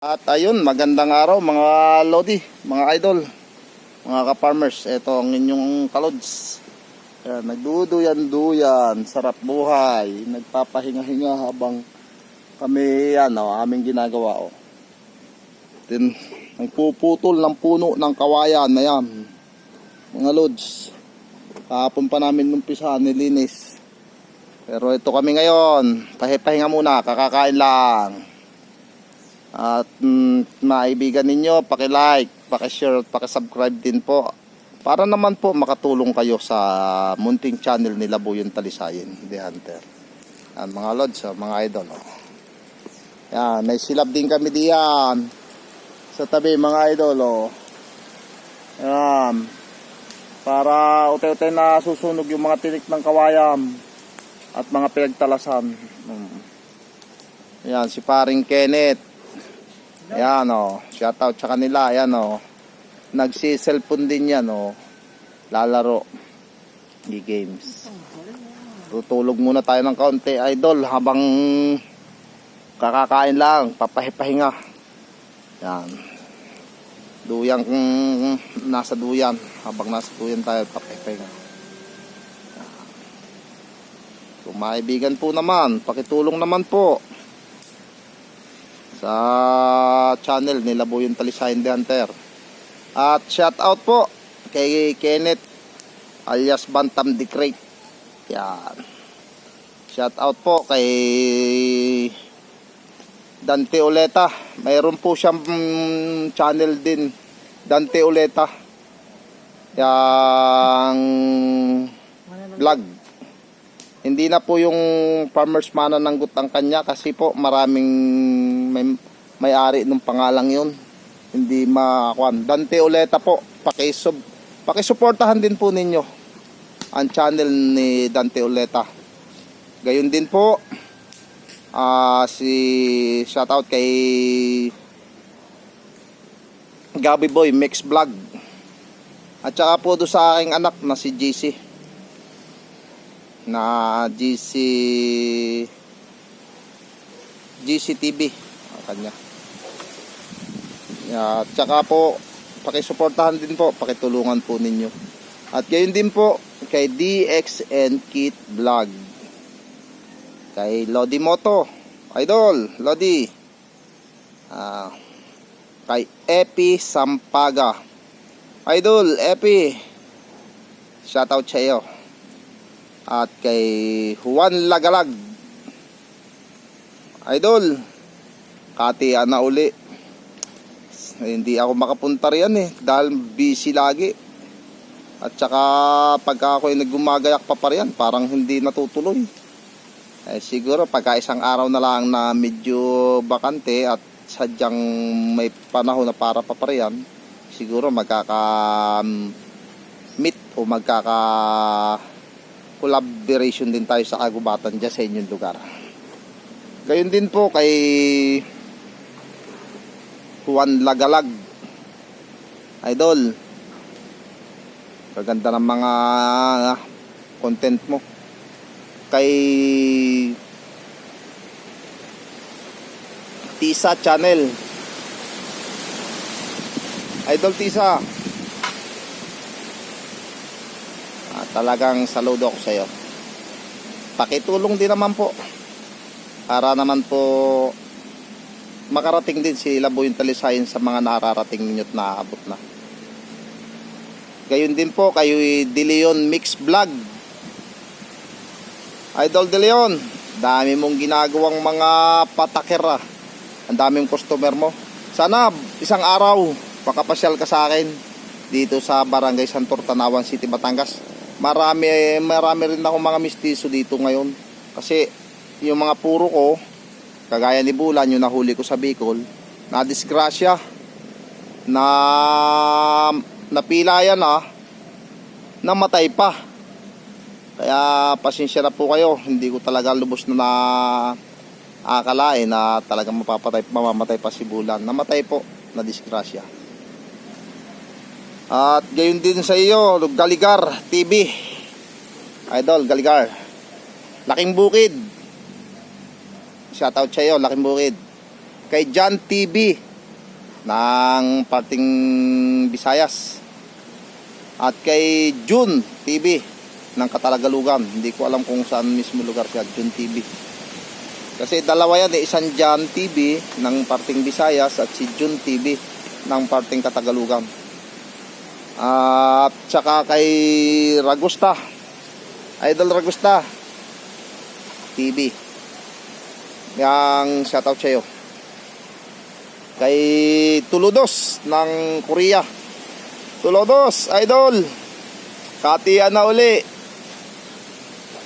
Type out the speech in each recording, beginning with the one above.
At ayun, magandang araw mga lodi, mga idol, mga ka-farmers. Ito ang inyong kalods. Ayan, nagduduyan-duyan, sarap buhay, nagpapahinga-hinga habang kami yan, oh, aming ginagawa. Oh. Then, nagpuputol ng puno ng kawayan na. Mga lods. Kahapon pa namin numpisahan nilinis. Pero ito kami ngayon, pahipahinga muna, kakakain lang. At mm, maibigan ninyo, paki-like, paki-share at paki-subscribe din po. Para naman po makatulong kayo sa munting channel nila Buyon Talisayin, The Hunter. Yan, mga lods, oh, mga idol. Oh. Yan, may silab din kami diyan. Sa tabi, mga idol. Oh. Yan. Para utay-utay na susunog yung mga tinik ng kawayam at mga pinagtalasan. Mm. Yan, si paring Kenneth. Ayan o, shoutout sa kanila, ayan o. Nagsi-cellphone din yan o. Lalaro. G-games. Tutulog muna tayo ng kaunti, idol, habang kakakain lang, papahipahinga. Yan. Duyang mm, nasa duyan. Habang nasa duyan tayo, papahipahinga. Kung maibigan po naman, pakitulong naman po sa channel nila po yung Talisayan the Hunter. At shout out po kay Kenneth alias Bantam the Crate. Yan. Shout out po kay Dante Oleta. Mayroon po siyang mm, channel din Dante Oleta. Yang vlog. Hindi na po yung farmers manananggot ang kanya kasi po maraming may, may-ari ng pangalang yun. Hindi makakuan. Dante Oleta po, pakisub, pakisuportahan din po ninyo ang channel ni Dante Oleta. Gayon din po, ah si shoutout kay Gabi Boy Mix Vlog. At saka po do sa aking anak na si JC na GC ang kanya. At saka po pakisuportahan din po, pakitulungan po ninyo. At gayon din po kay DXN Kit Vlog. Kay Lodi Moto, Idol, Lodi. Ah, kay Epi Sampaga. Idol, Epi. Shoutout sa iyo at kay Juan Lagalag. Idol, kati na uli. Hindi ako makapunta riyan eh dahil busy lagi. At saka pagka ako ay naggumagayak pa pa riyan, parang hindi natutuloy. Eh, siguro pagka isang araw na lang na medyo bakante at sadyang may panahon na para pa pa riyan, siguro magkaka meet o magkaka collaboration din tayo sa kagubatan dyan sa inyong lugar. Gayon din po kay Juan Lagalag. Idol. Kaganda ng mga content mo. Kay Tisa Channel. Idol Tisa. Ah, talagang saludo ako sa iyo. Pakitulong din naman po para naman po makarating din si Labo yung talisayin sa mga nararating ninyo at naaabot na. Gayon din po kayo De Leon Mix Vlog. Idol De Leon, dami mong ginagawang mga patakera. Ang daming customer mo. Sana isang araw pakapasyal ka sa akin dito sa Barangay Santor Tanawan City, Batangas marami marami rin ako mga mistiso dito ngayon kasi yung mga puro ko kagaya ni Bulan yung nahuli ko sa Bicol na disgrasya na napilayan na namatay pa kaya pasensya na po kayo hindi ko talaga lubos na na akalain na talagang mapapatay mamamatay pa si Bulan namatay po na disgrasya at gayon din sa iyo, Galigar TV. Idol, Galigar. Laking Bukid. Shoutout sa iyo, Laking Bukid. Kay John TV. ng parting Visayas. At kay June TV ng Katalagalugan. Hindi ko alam kung saan mismo lugar siya, June TV. Kasi dalawa yan, eh, isang Jan TV ng parting Visayas at si June TV ng parting Katagalugan. At saka kay Ragusta, Idol Ragusta TV. Yang shoutout sa iyo. Kay Tuludos ng Korea. Tuludos, Idol. Katiyan na uli.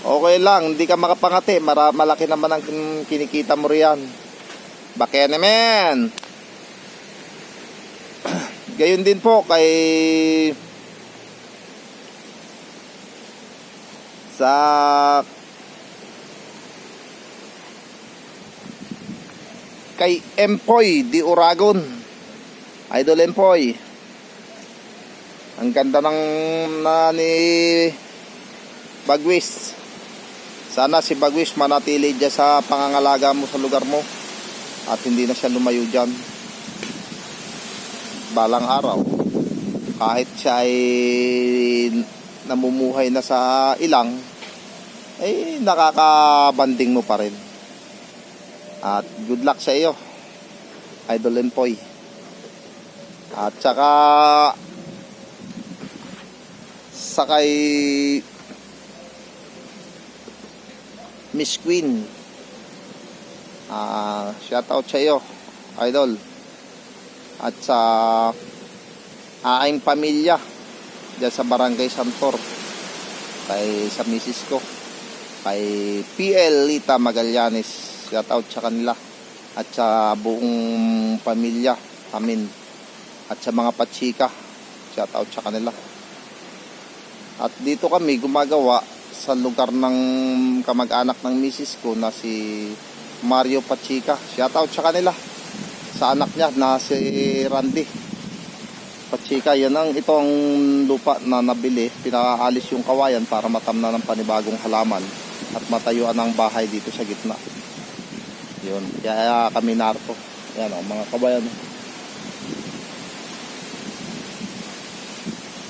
Okay lang, hindi ka makapangati. Mara, malaki naman ang kin- kinikita mo riyan. Bakit naman? Gayon din po kay sa kay Empoy di Uragon. Idol Empoy. Ang ganda ng na ni Bagwis. Sana si Bagwis manatili dyan sa pangangalaga mo sa lugar mo at hindi na siya lumayo dyan. Balang araw, kahit siya ay namumuhay na sa ilang, ay nakakabanding mo pa rin. At good luck sa iyo, Idol Empoy. At saka sa kay Miss Queen. Ah, shout out sa iyo, idol. At sa aking pamilya diyan sa Barangay Santor. Kay sa misis ko. Kay PL Lita Magallanes. Shout out sa kanila. At sa buong pamilya amin. At sa mga patsika. Shout out sa kanila. At dito kami gumagawa sa lugar ng kamag-anak ng misis ko na si Mario Pachica. Shoutout sa kanila. Sa anak niya na si Randy Pachica. Yan ang itong lupa na nabili. Pinaalis yung kawayan para matamna ng panibagong halaman at matayuan ang bahay dito sa gitna. Yun. Kaya kami narto. Yan o, mga kabayan.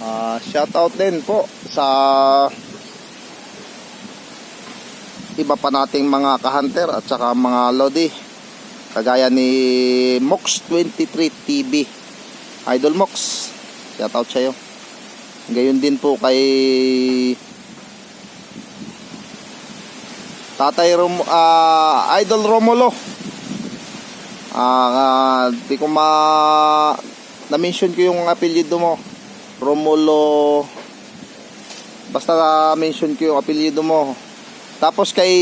Ah, shoutout din po sa iba pa nating mga kahunter at saka mga lodi kagaya ni Mox23 TV Idol Mox shoutout sa iyo gayon din po kay Tatay Rom ah, Idol Romulo ah di ko ma na-mention ko yung apelyido mo Romulo basta na-mention ko yung apelyido mo tapos kay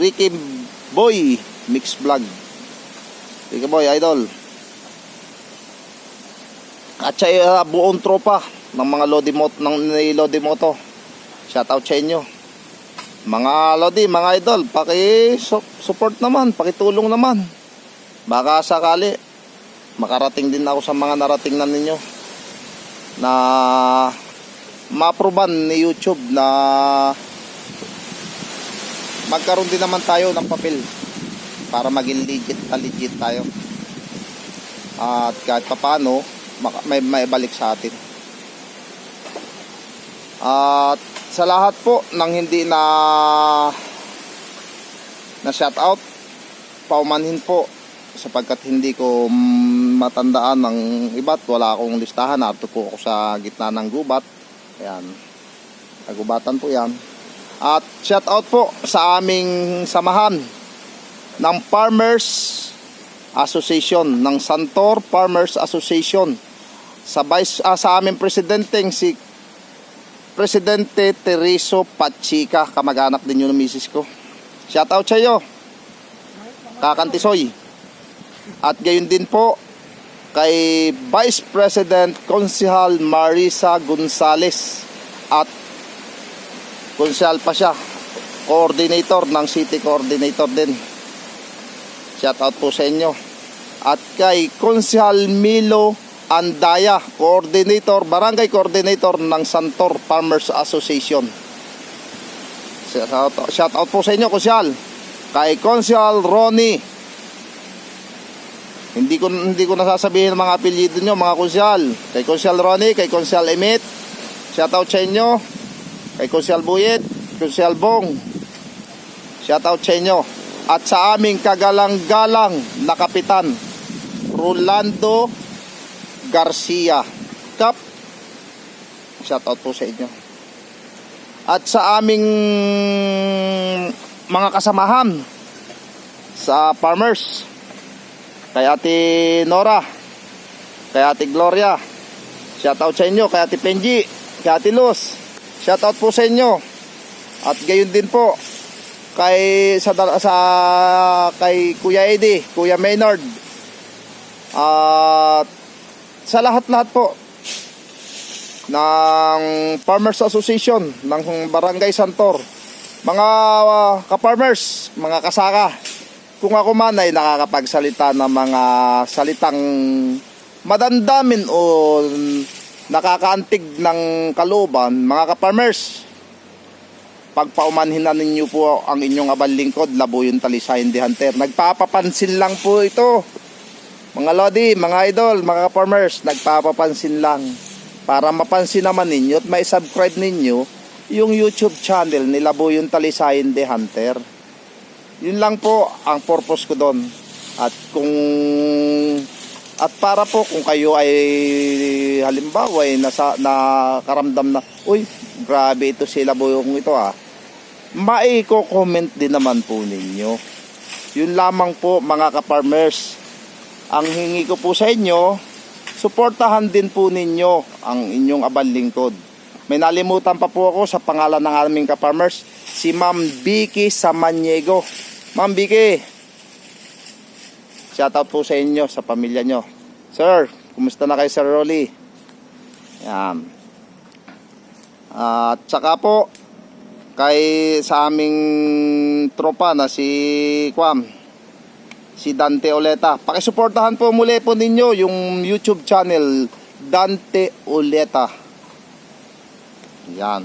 Ricky Boy Mix Vlog. Ricky Boy Idol. At sa uh, buong tropa ng mga Lodi Moto ng ni Lodi Moto. Shout out sa inyo. Mga Lodi, mga idol, paki su- support naman, pakitulong naman. Baka sakali makarating din ako sa mga narating na ninyo na ma-approvean ni YouTube na magkaroon din naman tayo ng papel para maging legit na legit tayo at kahit papano maka- may maibalik sa atin at sa lahat po ng hindi na na shout out paumanhin po sapagkat hindi ko matandaan ng iba't wala akong listahan narito po ako sa gitna ng gubat. Ayan. Nagubatan po yan. At shout out po sa aming samahan ng Farmers Association ng Santor Farmers Association. Sa vice ah, sa aming presidenteng si Presidente Teriso Pachica kamag-anak din yun ng misis ko. Shout out sa iyo. Kakantisoy. At gayon din po kay Vice President Konsihal Marisa Gonzales at konsihal pa siya coordinator ng city coordinator din shout out po sa inyo at kay konsihal Milo Andaya coordinator barangay coordinator ng Santor Farmers Association shout out, shout out po sa inyo konsihal kay konsihal Ronnie Hindi ko hindi ko nasasabihin ang mga apelyido nyo, mga konsyal. Kay Konsyal Ronnie, kay Konsyal Emit. Shoutout sa inyo. Kay Konsyal Buyet, Konsyal Bong. Shoutout sa inyo. At sa aming kagalang-galang na kapitan, Rolando Garcia. Kap. Shoutout po sa inyo. At sa aming mga kasamahan sa farmers, kay Ate Nora, kay Ate Gloria, shoutout sa inyo, kay Ate Penji, kay Ate Luz, shoutout po sa inyo. At gayon din po kay sa, sa kay Kuya Eddie, Kuya Maynard. At sa lahat-lahat po ng Farmers Association ng Barangay Santor. Mga uh, ka-farmers, mga kasaka, kung ako man ay nakakapagsalita ng mga salitang madandamin o nakakaantig ng kalooban, mga ka-farmers, pagpaumanhin na ninyo po ang inyong abal lingkod, talisayin di hunter. Nagpapapansin lang po ito. Mga lodi, mga idol, mga ka-farmers, nagpapapansin lang. Para mapansin naman ninyo at may subscribe ninyo yung YouTube channel ni Labo yung talisayin di hunter. Yun lang po ang purpose ko doon. At kung at para po kung kayo ay halimbawa ay nasa nakaramdam na, uy, grabe ito si Labo yung ito ah. Maiko-comment din naman po ninyo. Yun lamang po mga ka-farmers. Ang hingi ko po sa inyo, suportahan din po ninyo ang inyong abal lingkod. May nalimutan pa po ako sa pangalan ng aming ka-farmers, si Ma'am Vicky Samaniego. Ma'am Vicky, shoutout po sa inyo, sa pamilya nyo. Sir, kumusta na kayo Sir Rolly? Yan. At saka po, kay sa aming tropa na si Kwam, si Dante Oleta. Pakisuportahan po muli po ninyo yung YouTube channel Dante Oleta. Yan.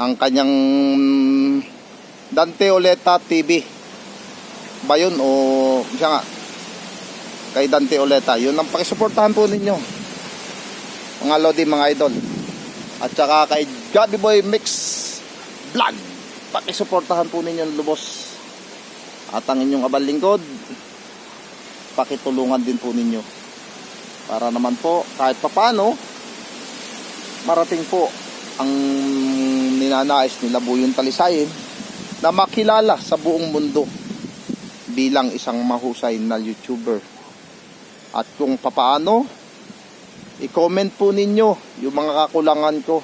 Ang kanyang Dante Oleta TV. Ba yun o siya nga? Kay Dante Oleta. Yun ang pakisuportahan po ninyo. Mga lodi, mga idol. At saka kay Gabi Boy Mix Vlog. Pakisuportahan po ninyo lubos. At ang inyong abal lingkod, pakitulungan din po ninyo. Para naman po, kahit papano, marating po ang ninanais nila Buyong Talisayin na makilala sa buong mundo bilang isang mahusay na YouTuber. At kung papaano, i-comment po ninyo yung mga kakulangan ko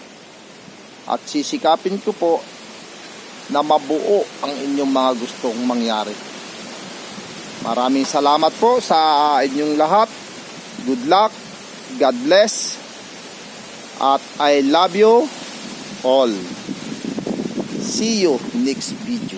at sisikapin ko po na mabuo ang inyong mga gustong mangyari. Maraming salamat po sa inyong lahat. Good luck. God bless. At I love you all. See you next video.